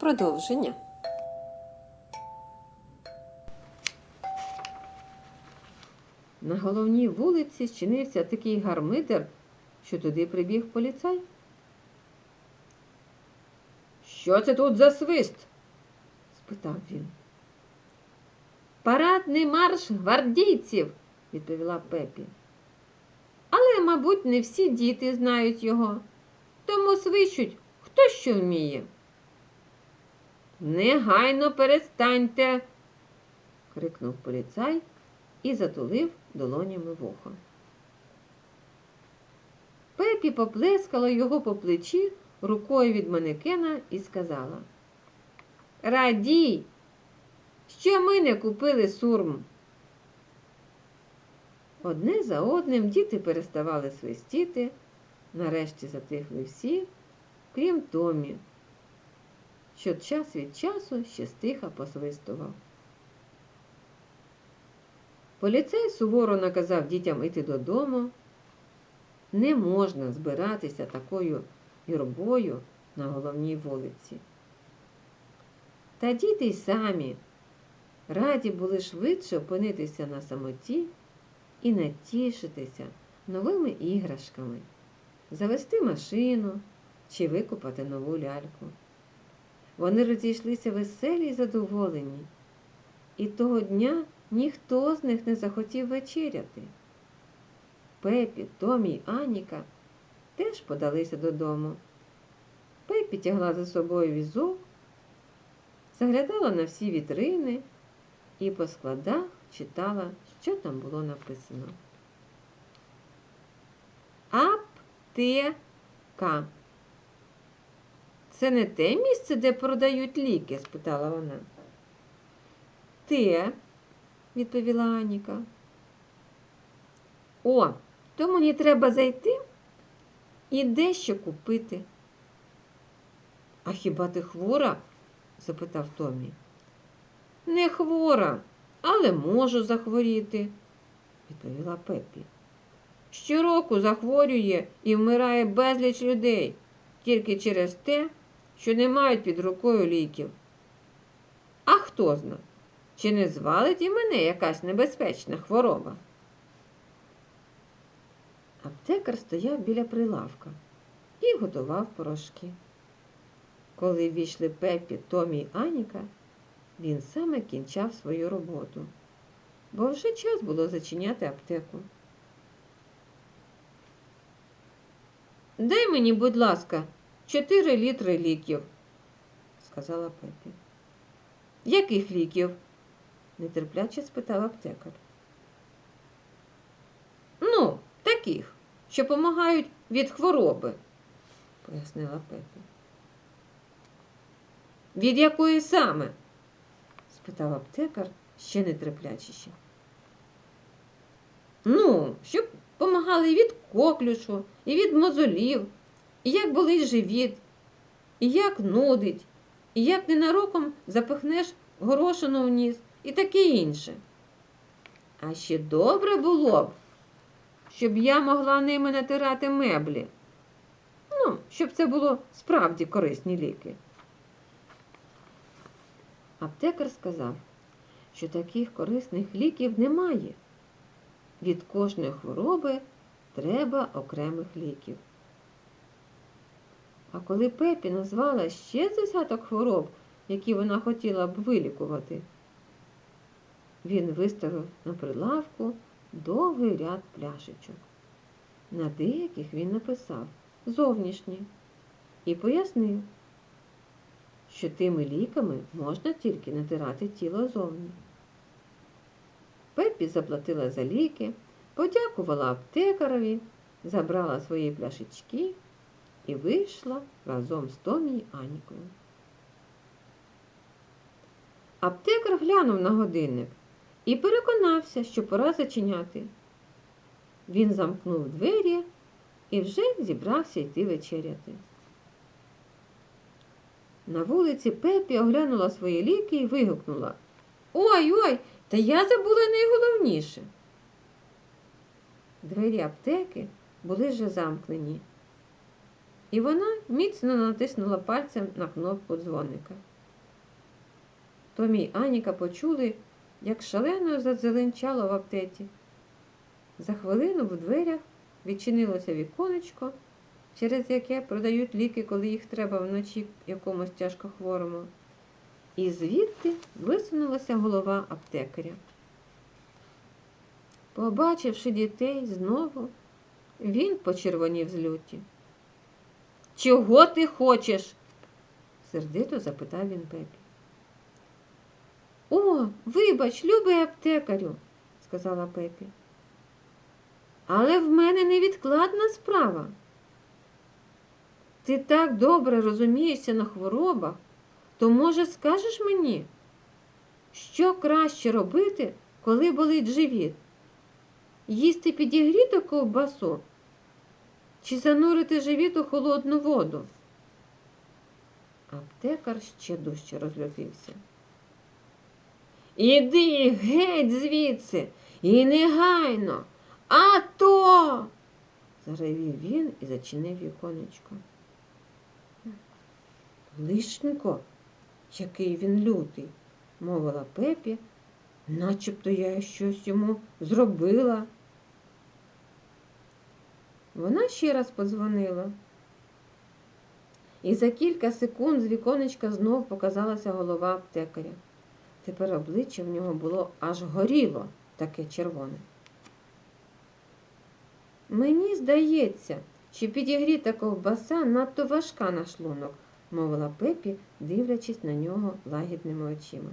продовження. На головній вулиці зчинився такий гармидер, що туди прибіг поліцай. Що це тут за свист? спитав він. Парадний марш гвардійців, відповіла Пепі. Але, мабуть, не всі діти знають його, тому свищуть, хто що вміє. Негайно перестаньте, крикнув поліцай і затулив долонями вуха. Пепі поплескала його по плечі рукою від манекена і сказала Радій, що ми не купили сурм. Одне за одним діти переставали свистіти, нарешті затихли всі, крім Томі, що час від часу ще стиха посвистував. Поліцей суворо наказав дітям іти додому. Не можна збиратися такою юрбою на головній вулиці. Та діти й самі раді були швидше опинитися на самоті і натішитися новими іграшками, завести машину чи викупати нову ляльку. Вони розійшлися веселі й задоволені, і того дня ніхто з них не захотів вечеряти. Пепі, Томі й Аніка теж подалися додому. Пепі тягла за собою візок, заглядала на всі вітрини і по складах читала, що там було написано. Аптека. Це не те місце, де продають ліки? спитала вона. Те, відповіла Аніка. О, то мені треба зайти і дещо купити. А хіба ти хвора? запитав Томі. Не хвора, але можу захворіти, відповіла Пепі. Щороку захворює і вмирає безліч людей тільки через те, що не мають під рукою ліків. А хто зна, чи не звалить і мене якась небезпечна хвороба? Аптекар стояв біля прилавка і готував порошки. Коли ввійшли Пепі, Томі й Аніка, він саме кінчав свою роботу, бо вже час було зачиняти аптеку. Дай мені, будь ласка, чотири літри ліків, сказала Пепі. Яких ліків? нетерпляче спитав аптекар. Ну, таких, що помагають від хвороби, пояснила Пепі. Від якої саме? спитав аптекар ще нетерплячіше. Ну, щоб помагали і від коклюшу, і від мозолів, і як болить живіт, і як нудить, і як ненароком запихнеш горошину в ніс і таке інше. А ще добре було б, щоб я могла ними натирати меблі. Ну, щоб це було справді корисні ліки. Аптекар сказав, що таких корисних ліків немає. Від кожної хвороби треба окремих ліків. А коли Пепі назвала ще десяток хвороб, які вона хотіла б вилікувати, він виставив на прилавку довгий ряд пляшечок. На деяких він написав зовнішні і пояснив, що тими ліками можна тільки натирати тіло зовні. Пеппі заплатила за ліки, подякувала аптекарові, забрала свої пляшечки і вийшла разом з Томі й Анікою. Аптекар глянув на годинник і переконався, що пора зачиняти. Він замкнув двері і вже зібрався йти вечеряти. На вулиці Пепі оглянула свої ліки і вигукнула Ой ой, та я забула найголовніше. Двері аптеки були вже замкнені, і вона міцно натиснула пальцем на кнопку дзвоника. Томі й Аніка почули, як шалено задзеленчало в аптеці. За хвилину в дверях відчинилося віконечко, через яке продають ліки, коли їх треба вночі якомусь тяжкохворому. І звідти висунулася голова аптекаря. Побачивши дітей знову, він почервонів з люті. Чого ти хочеш? сердито запитав він Пепі. О, вибач, любий аптекарю, сказала Пепі. Але в мене невідкладна справа. Ти так добре розумієшся на хворобах, то, може, скажеш мені, що краще робити, коли болить живіт? Їсти підігріту ковбасу чи занурити живіт у холодну воду? Аптекар ще дужче розлютився. Іди геть звідси і негайно, а то. заревів він і зачинив віконечко. Лишенько, який він лютий, мовила Пепі, начебто я щось йому зробила. Вона ще раз подзвонила. І за кілька секунд з віконечка знов показалася голова аптекаря. Тепер обличчя в нього було аж горіло таке червоне. Мені здається, що підігріта ковбаса надто важка на шлунок, мовила Пепі, дивлячись на нього лагідними очима.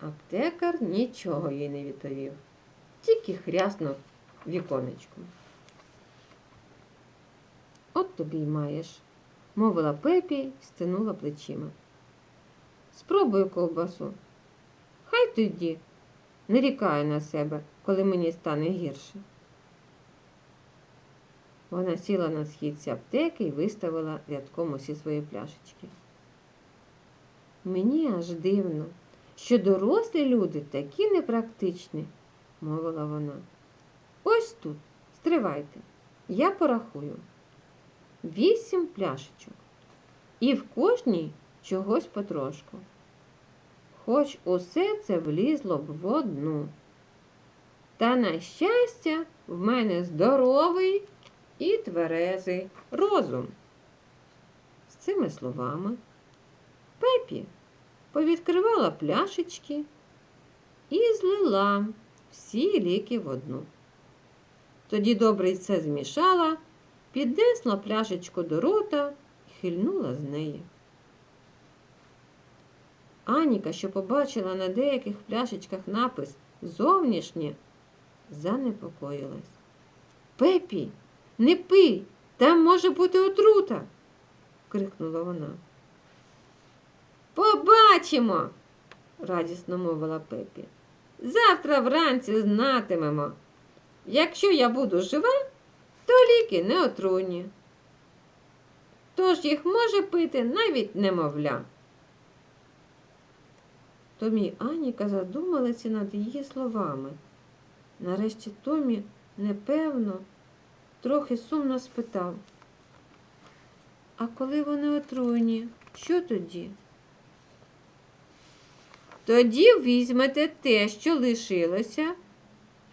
Аптекар нічого їй не відповів, тільки хряснув віконечком. От тобі й маєш, мовила Пепі й стинула плечима. Спробую ковбасу. Хай тоді не рікає на себе, коли мені стане гірше. Вона сіла на східці аптеки і виставила рядком усі свої пляшечки. Мені аж дивно, що дорослі люди такі непрактичні, мовила вона. Ось тут, стривайте, я порахую. Вісім пляшечок. І в кожній чогось потрошку. Хоч усе це влізло б в одну. Та, на щастя, в мене здоровий і тверезий розум. З цими словами Пепі повідкривала пляшечки і злила всі ліки в одну. Тоді добре й все змішала, піднесла пляшечку до рота і хильнула з неї. Аніка, що побачила на деяких пляшечках напис зовнішнє, занепокоїлась. Пепі, не пий, там може бути отрута, крикнула вона. Побачимо, радісно мовила Пепі. Завтра вранці знатимемо. Якщо я буду жива, то ліки не отруйні. Тож їх може пити навіть немовля. Томі Аніка задумалися над її словами. Нарешті Томі, непевно, трохи сумно спитав. А коли вони отруйні, що тоді? Тоді візьмете те, що лишилося,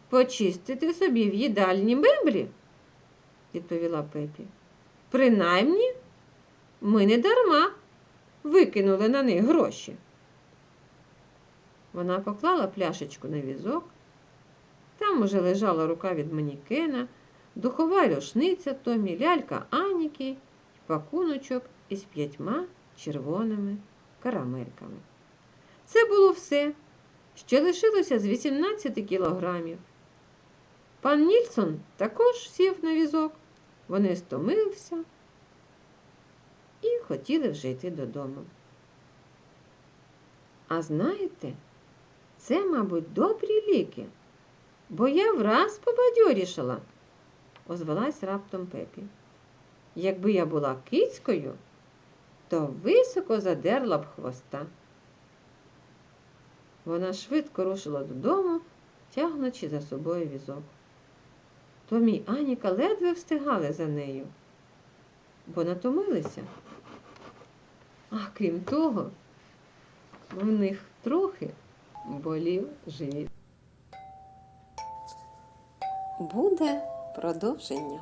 почистити собі в їдальні меблі, відповіла Пепі. Принаймні, ми не дарма викинули на них гроші. Вона поклала пляшечку на візок. Там уже лежала рука від манікена, духова рушниця Томі, лялька Аніки пакуночок із п'ятьма червоними карамельками. Це було все, що лишилося з 18 кілограмів. Пан Нільсон також сів на візок. Вони стомилися і хотіли вже йти додому. А знаєте, це, мабуть, добрі ліки, бо я враз побадьорішала, озвалась раптом Пепі. Якби я була кицькою, то високо задерла б хвоста. Вона швидко рушила додому, тягнучи за собою візок. Томі й Аніка ледве встигали за нею, бо натомилися. А крім того, в них трохи болів живіт. Буде продовження.